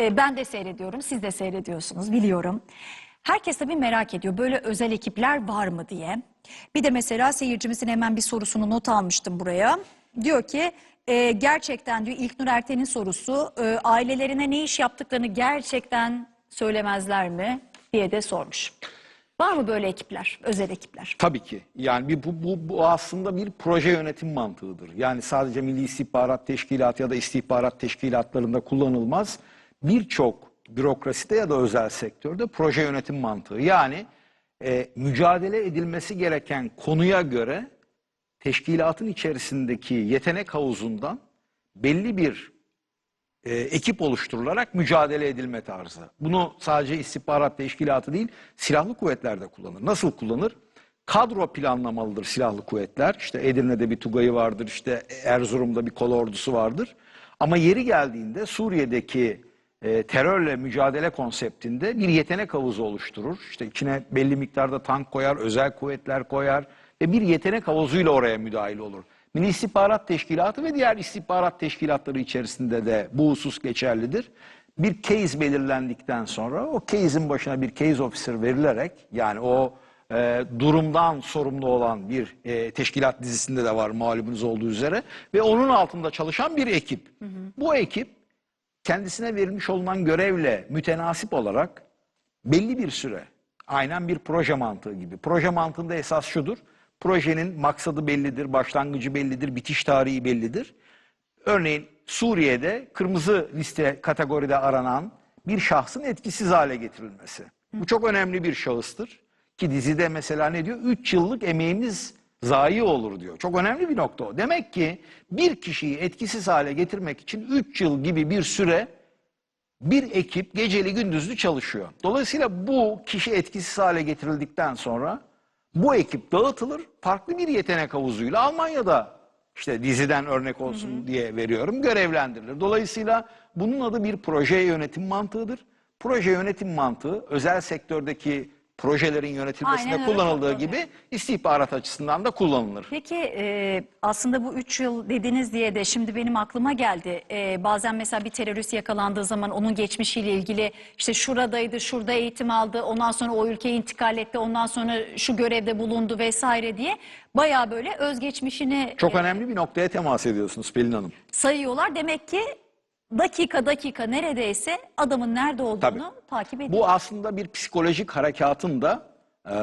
E, ben de seyrediyorum, siz de seyrediyorsunuz biliyorum. Herkes tabii merak ediyor böyle özel ekipler var mı diye. Bir de mesela seyircimizin hemen bir sorusunu not almıştım buraya. Diyor ki e, gerçekten diyor İlknur Erten'in sorusu e, ailelerine ne iş yaptıklarını gerçekten söylemezler mi diye de sormuş. Var mı böyle ekipler, özel ekipler? Tabii ki. Yani bir, bu, bu, bu aslında bir proje yönetim mantığıdır. Yani sadece Milli İstihbarat Teşkilatı ya da istihbarat teşkilatlarında kullanılmaz. Birçok bürokraside ya da özel sektörde proje yönetim mantığı. Yani e, mücadele edilmesi gereken konuya göre teşkilatın içerisindeki yetenek havuzundan belli bir e, ekip oluşturularak mücadele edilme tarzı. Bunu sadece istihbarat teşkilatı değil, silahlı kuvvetler de kullanır. Nasıl kullanır? Kadro planlamalıdır silahlı kuvvetler. İşte Edirne'de bir Tugay'ı vardır, işte Erzurum'da bir kol ordusu vardır. Ama yeri geldiğinde Suriye'deki e, terörle mücadele konseptinde bir yetenek havuzu oluşturur. İşte içine belli miktarda tank koyar, özel kuvvetler koyar ve bir yetenek havuzuyla oraya müdahil olur. Milli İstihbarat Teşkilatı ve diğer istihbarat teşkilatları içerisinde de bu husus geçerlidir. Bir case belirlendikten sonra o case'in başına bir case officer verilerek yani o e, durumdan sorumlu olan bir e, teşkilat dizisinde de var malumunuz olduğu üzere ve onun altında çalışan bir ekip. Bu ekip kendisine verilmiş olunan görevle mütenasip olarak belli bir süre aynen bir proje mantığı gibi. Proje mantığında esas şudur. Projenin maksadı bellidir, başlangıcı bellidir, bitiş tarihi bellidir. Örneğin Suriye'de kırmızı liste kategoride aranan bir şahsın etkisiz hale getirilmesi. Bu çok önemli bir şahıstır. Ki dizide mesela ne diyor? 3 yıllık emeğimiz zayi olur diyor. Çok önemli bir nokta o. Demek ki bir kişiyi etkisiz hale getirmek için 3 yıl gibi bir süre bir ekip geceli gündüzlü çalışıyor. Dolayısıyla bu kişi etkisiz hale getirildikten sonra bu ekip dağıtılır. Farklı bir yetenek havuzuyla Almanya'da işte diziden örnek olsun diye veriyorum görevlendirilir. Dolayısıyla bunun adı bir proje yönetim mantığıdır. Proje yönetim mantığı özel sektördeki projelerin yönetilmesinde Aynen öyle, kullanıldığı doğru. gibi istihbarat açısından da kullanılır. Peki e, aslında bu üç yıl dediniz diye de şimdi benim aklıma geldi. E, bazen mesela bir terörist yakalandığı zaman onun geçmişiyle ilgili işte şuradaydı, şurada eğitim aldı, ondan sonra o ülkeye intikal etti, ondan sonra şu görevde bulundu vesaire diye bayağı böyle özgeçmişini Çok e, önemli bir noktaya temas ediyorsunuz Pelin Hanım. sayıyorlar. Demek ki dakika dakika neredeyse adamın nerede olduğunu Tabii. takip ediyor. Bu aslında bir psikolojik harekatın da e,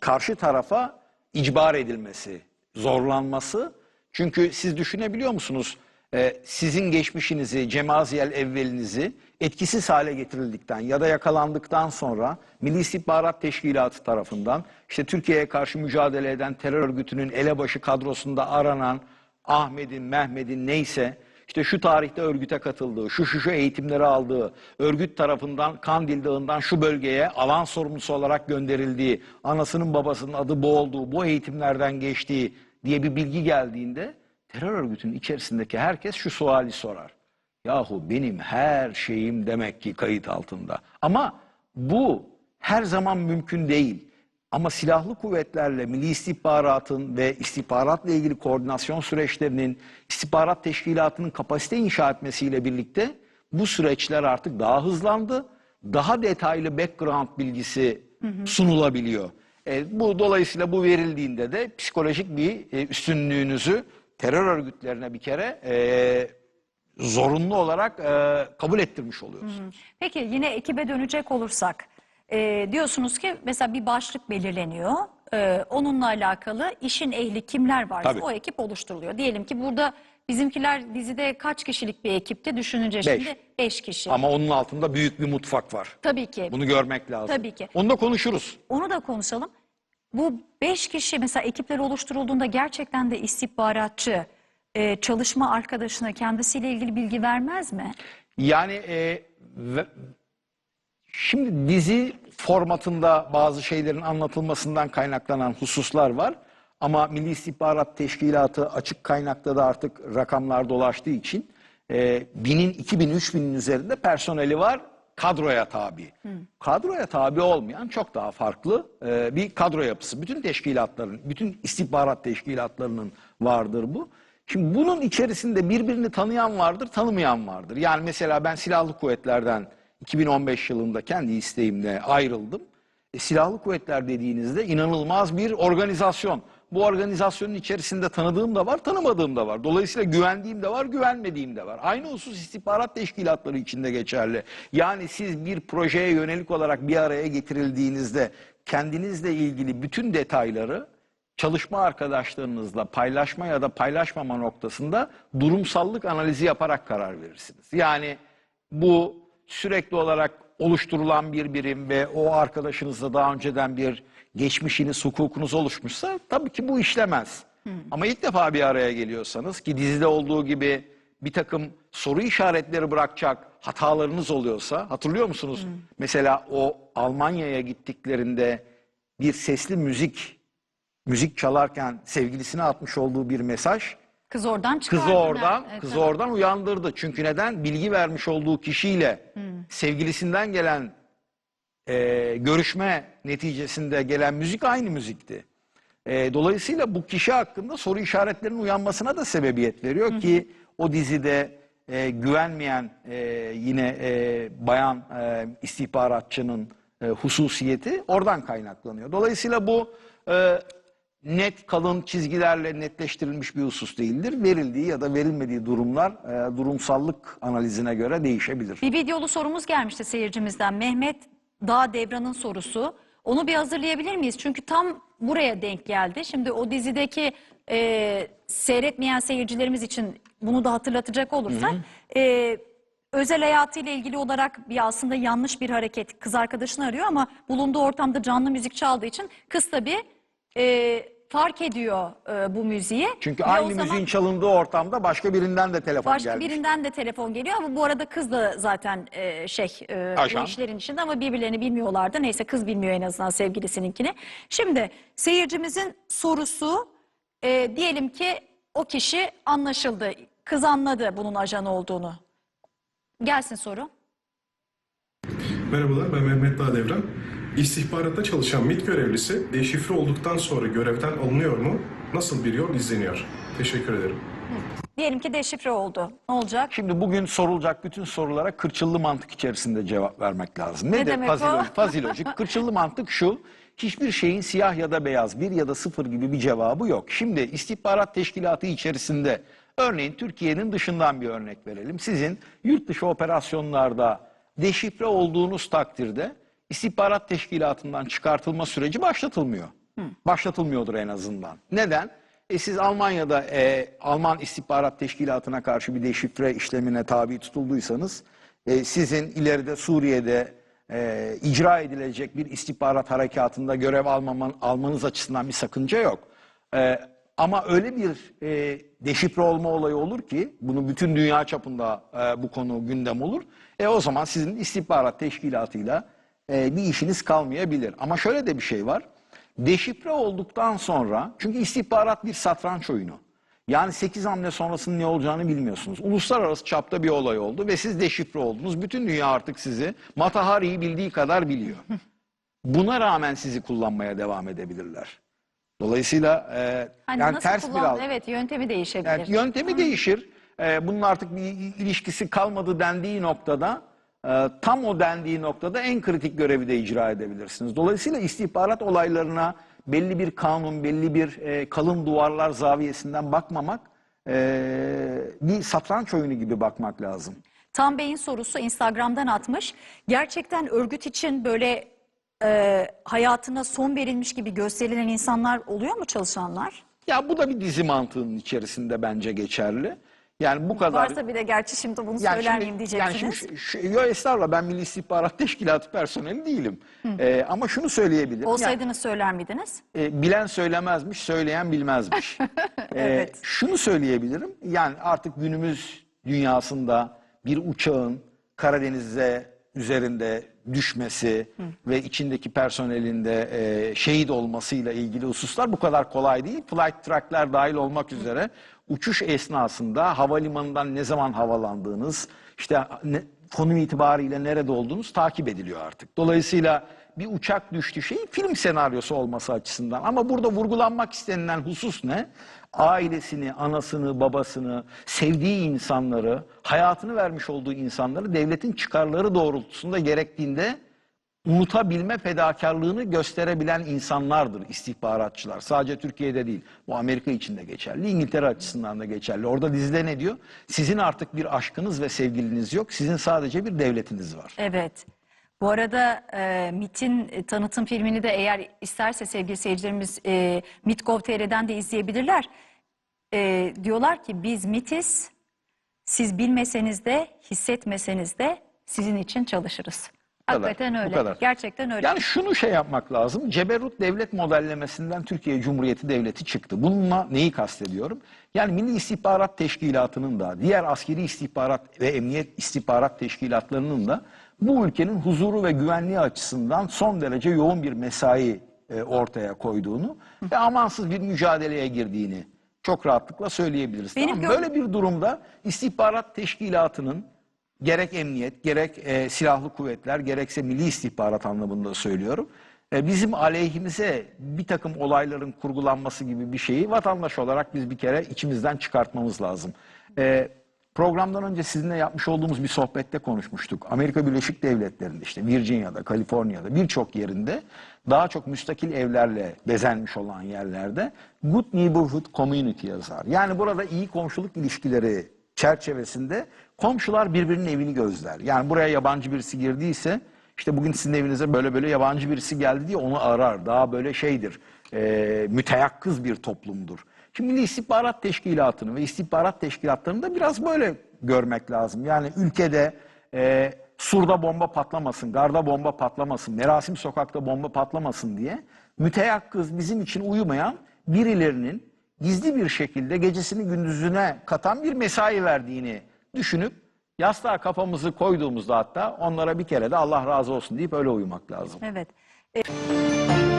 karşı tarafa icbar edilmesi, zorlanması. Çünkü siz düşünebiliyor musunuz? E, sizin geçmişinizi, cemaziyel evvelinizi etkisiz hale getirildikten ya da yakalandıktan sonra Milli İstihbarat Teşkilatı tarafından işte Türkiye'ye karşı mücadele eden terör örgütünün elebaşı kadrosunda aranan Ahmet'in, Mehmet'in neyse işte şu tarihte örgüte katıldığı, şu şu şu eğitimleri aldığı, örgüt tarafından Kandil Dağı'ndan şu bölgeye alan sorumlusu olarak gönderildiği, anasının babasının adı bu olduğu, bu eğitimlerden geçtiği diye bir bilgi geldiğinde terör örgütünün içerisindeki herkes şu suali sorar. Yahu benim her şeyim demek ki kayıt altında. Ama bu her zaman mümkün değil. Ama silahlı kuvvetlerle milli istihbaratın ve istihbaratla ilgili koordinasyon süreçlerinin istihbarat teşkilatının kapasite inşa etmesiyle birlikte bu süreçler artık daha hızlandı. Daha detaylı background bilgisi sunulabiliyor. E, bu dolayısıyla bu verildiğinde de psikolojik bir e, üstünlüğünüzü terör örgütlerine bir kere e, zorunlu olarak e, kabul ettirmiş oluyoruz. Peki yine ekibe dönecek olursak e, diyorsunuz ki mesela bir başlık belirleniyor. E, onunla alakalı işin ehli kimler varsa Tabii. o ekip oluşturuluyor. Diyelim ki burada bizimkiler dizide kaç kişilik bir ekipti düşününce şimdi 5 kişi. Ama onun altında büyük bir mutfak var. Tabii ki. Bunu görmek lazım. Tabii ki. Onu da konuşuruz. Onu da konuşalım. Bu 5 kişi mesela ekipler oluşturulduğunda gerçekten de istihbaratçı e, çalışma arkadaşına kendisiyle ilgili bilgi vermez mi? Yani e, ve- şimdi dizi formatında bazı şeylerin anlatılmasından kaynaklanan hususlar var. Ama Milli İstihbarat Teşkilatı açık kaynakta da artık rakamlar dolaştığı için e, binin, iki bin, üç binin üzerinde personeli var kadroya tabi. Kadroya tabi olmayan çok daha farklı e, bir kadro yapısı. Bütün teşkilatların, bütün istihbarat teşkilatlarının vardır bu. Şimdi bunun içerisinde birbirini tanıyan vardır, tanımayan vardır. Yani mesela ben silahlı kuvvetlerden 2015 yılında kendi isteğimle ayrıldım. E, silahlı kuvvetler dediğinizde inanılmaz bir organizasyon. Bu organizasyonun içerisinde tanıdığım da var, tanımadığım da var. Dolayısıyla güvendiğim de var, güvenmediğim de var. Aynı husus istihbarat teşkilatları içinde geçerli. Yani siz bir projeye yönelik olarak bir araya getirildiğinizde kendinizle ilgili bütün detayları çalışma arkadaşlarınızla paylaşma ya da paylaşmama noktasında durumsallık analizi yaparak karar verirsiniz. Yani bu sürekli olarak oluşturulan bir birim ve o arkadaşınızla daha önceden bir geçmişiniz, hukukunuz oluşmuşsa tabii ki bu işlemez. Ama ilk defa bir araya geliyorsanız ki dizide olduğu gibi bir takım soru işaretleri bırakacak hatalarınız oluyorsa hatırlıyor musunuz? Mesela o Almanya'ya gittiklerinde bir sesli müzik müzik çalarken sevgilisine atmış olduğu bir mesaj Kız oradan çıkardı. kızı oradan Evet, kızı oradan uyandırdı. Çünkü neden? Bilgi vermiş olduğu kişiyle sevgilisinden gelen e, görüşme neticesinde gelen müzik aynı müzikti. E, dolayısıyla bu kişi hakkında soru işaretlerinin uyanmasına da sebebiyet veriyor ki o dizide e, güvenmeyen e, yine e, bayan e, istihbaratçının e, hususiyeti oradan kaynaklanıyor. Dolayısıyla bu e, net kalın çizgilerle netleştirilmiş bir husus değildir. Verildiği ya da verilmediği durumlar e, durumsallık analizine göre değişebilir. Bir videolu sorumuz gelmişti seyircimizden. Mehmet Dağ Devran'ın sorusu. Onu bir hazırlayabilir miyiz? Çünkü tam buraya denk geldi. Şimdi o dizideki e, seyretmeyen seyircilerimiz için bunu da hatırlatacak olursak... e, özel hayatıyla ilgili olarak bir aslında yanlış bir hareket. Kız arkadaşını arıyor ama bulunduğu ortamda canlı müzik çaldığı için kız tabii e, fark ediyor e, bu müziği. Çünkü Ve o aynı zaman- müziğin çalındığı ortamda başka birinden de telefon Başka gelmiş. birinden de telefon geliyor ama bu arada kız da zaten e, şey e, bu işlerin içinde ama birbirlerini bilmiyorlardı. Neyse kız bilmiyor en azından sevgilisininkini. Şimdi seyircimizin sorusu e, diyelim ki o kişi anlaşıldı. Kız anladı bunun ajan olduğunu. Gelsin soru. Merhabalar ben Mehmet Dağdevran. İstihbaratta çalışan MİT görevlisi deşifre olduktan sonra görevden alınıyor mu? Nasıl bir yol izleniyor? Teşekkür ederim. Diyelim ki deşifre oldu. Ne olacak? Şimdi bugün sorulacak bütün sorulara kırçıllı mantık içerisinde cevap vermek lazım. Ne Nedir demek o? fazilojik? Fazilojik. Kırçıllı mantık şu. Hiçbir şeyin siyah ya da beyaz, bir ya da sıfır gibi bir cevabı yok. Şimdi istihbarat teşkilatı içerisinde örneğin Türkiye'nin dışından bir örnek verelim. Sizin yurt dışı operasyonlarda deşifre olduğunuz takdirde istihbarat teşkilatından çıkartılma süreci başlatılmıyor. Başlatılmıyordur en azından. Neden? E siz Almanya'da e, Alman istihbarat teşkilatına karşı bir deşifre işlemine tabi tutulduysanız e, sizin ileride Suriye'de e, icra edilecek bir istihbarat harekatında görev almaman, almanız açısından bir sakınca yok. E, ama öyle bir e, deşifre olma olayı olur ki bunu bütün dünya çapında e, bu konu gündem olur. E o zaman sizin istihbarat teşkilatıyla e, bir işiniz kalmayabilir. Ama şöyle de bir şey var. Deşifre olduktan sonra çünkü istihbarat bir satranç oyunu. Yani 8 hamle sonrasının ne olacağını bilmiyorsunuz. Uluslararası çapta bir olay oldu ve siz deşifre oldunuz. Bütün dünya artık sizi Matahari'yi bildiği kadar biliyor. Buna rağmen sizi kullanmaya devam edebilirler. Dolayısıyla e, Hani yani nasıl ters bir kullan- algı. Evet yöntemi değişebilir. Yani yöntemi değişir. Ee, bunun artık bir ilişkisi kalmadı dendiği noktada e, tam o dendiği noktada en kritik görevi de icra edebilirsiniz. Dolayısıyla istihbarat olaylarına belli bir kanun, belli bir e, kalın duvarlar zaviyesinden bakmamak e, bir satranç oyunu gibi bakmak lazım. Tam Bey'in sorusu Instagram'dan atmış. Gerçekten örgüt için böyle e, hayatına son verilmiş gibi gösterilen insanlar oluyor mu çalışanlar? Ya bu da bir dizi mantığının içerisinde bence geçerli. Yani bu kadar Varsa bir de gerçi şimdi bunu Yani söyler miyim diyeceksiniz. Yani şimdi şu, yo estağfurullah ben Milli İstihbarat Teşkilatı personeli değilim. Ee, ama şunu söyleyebilirim. Olsaydınız söyler miydiniz? Yani, e, bilen söylemezmiş, söyleyen bilmezmiş. Ee, Evet. Şunu söyleyebilirim. Yani artık günümüz dünyasında bir uçağın Karadeniz'de üzerinde düşmesi ve içindeki personelin de e, şehit olmasıyla ilgili hususlar bu kadar kolay değil. Flight track'ler dahil olmak üzere uçuş esnasında havalimanından ne zaman havalandığınız, işte ne, konum itibariyle nerede olduğunuz takip ediliyor artık. Dolayısıyla bir uçak düştü şey film senaryosu olması açısından. Ama burada vurgulanmak istenilen husus ne? ailesini, anasını, babasını, sevdiği insanları, hayatını vermiş olduğu insanları devletin çıkarları doğrultusunda gerektiğinde unutabilme fedakarlığını gösterebilen insanlardır istihbaratçılar. Sadece Türkiye'de değil. Bu Amerika için de geçerli. İngiltere açısından da geçerli. Orada dizide ne diyor? Sizin artık bir aşkınız ve sevgiliniz yok. Sizin sadece bir devletiniz var. Evet. Bu arada e, MIT'in e, tanıtım filmini de eğer isterse sevgili seyircilerimiz e, MIT.gov.tr'den de izleyebilirler. E, diyorlar ki biz MIT'iz, siz bilmeseniz de hissetmeseniz de sizin için çalışırız. kadar, Hakikaten öyle. kadar. Gerçekten öyle. Yani şunu şey yapmak lazım. Ceberut devlet modellemesinden Türkiye Cumhuriyeti Devleti çıktı. Bununla neyi kastediyorum? Yani Milli İstihbarat Teşkilatı'nın da diğer askeri istihbarat ve emniyet istihbarat teşkilatlarının da bu ülkenin huzuru ve güvenliği açısından son derece yoğun bir mesai e, ortaya koyduğunu ve amansız bir mücadeleye girdiğini çok rahatlıkla söyleyebiliriz. Benim Tamam, Böyle bir durumda istihbarat teşkilatının gerek emniyet, gerek e, silahlı kuvvetler, gerekse milli istihbarat anlamında söylüyorum. E, bizim aleyhimize bir takım olayların kurgulanması gibi bir şeyi vatandaş olarak biz bir kere içimizden çıkartmamız lazım. E, programdan önce sizinle yapmış olduğumuz bir sohbette konuşmuştuk. Amerika Birleşik Devletleri'nde işte Virginia'da, Kaliforniya'da birçok yerinde daha çok müstakil evlerle bezenmiş olan yerlerde Good Neighborhood Community yazar. Yani burada iyi komşuluk ilişkileri çerçevesinde komşular birbirinin evini gözler. Yani buraya yabancı birisi girdiyse işte bugün sizin evinize böyle böyle yabancı birisi geldi diye onu arar. Daha böyle şeydir, e, müteyakkız bir toplumdur. Şimdi Milli İstihbarat Teşkilatı'nı ve istihbarat teşkilatlarını da biraz böyle görmek lazım. Yani ülkede e, Sur'da bomba patlamasın, Garda bomba patlamasın, Merasim Sokak'ta bomba patlamasın diye müteyakkız bizim için uyumayan birilerinin gizli bir şekilde gecesini gündüzüne katan bir mesai verdiğini düşünüp yastığa kafamızı koyduğumuzda hatta onlara bir kere de Allah razı olsun deyip öyle uyumak lazım. Evet. E-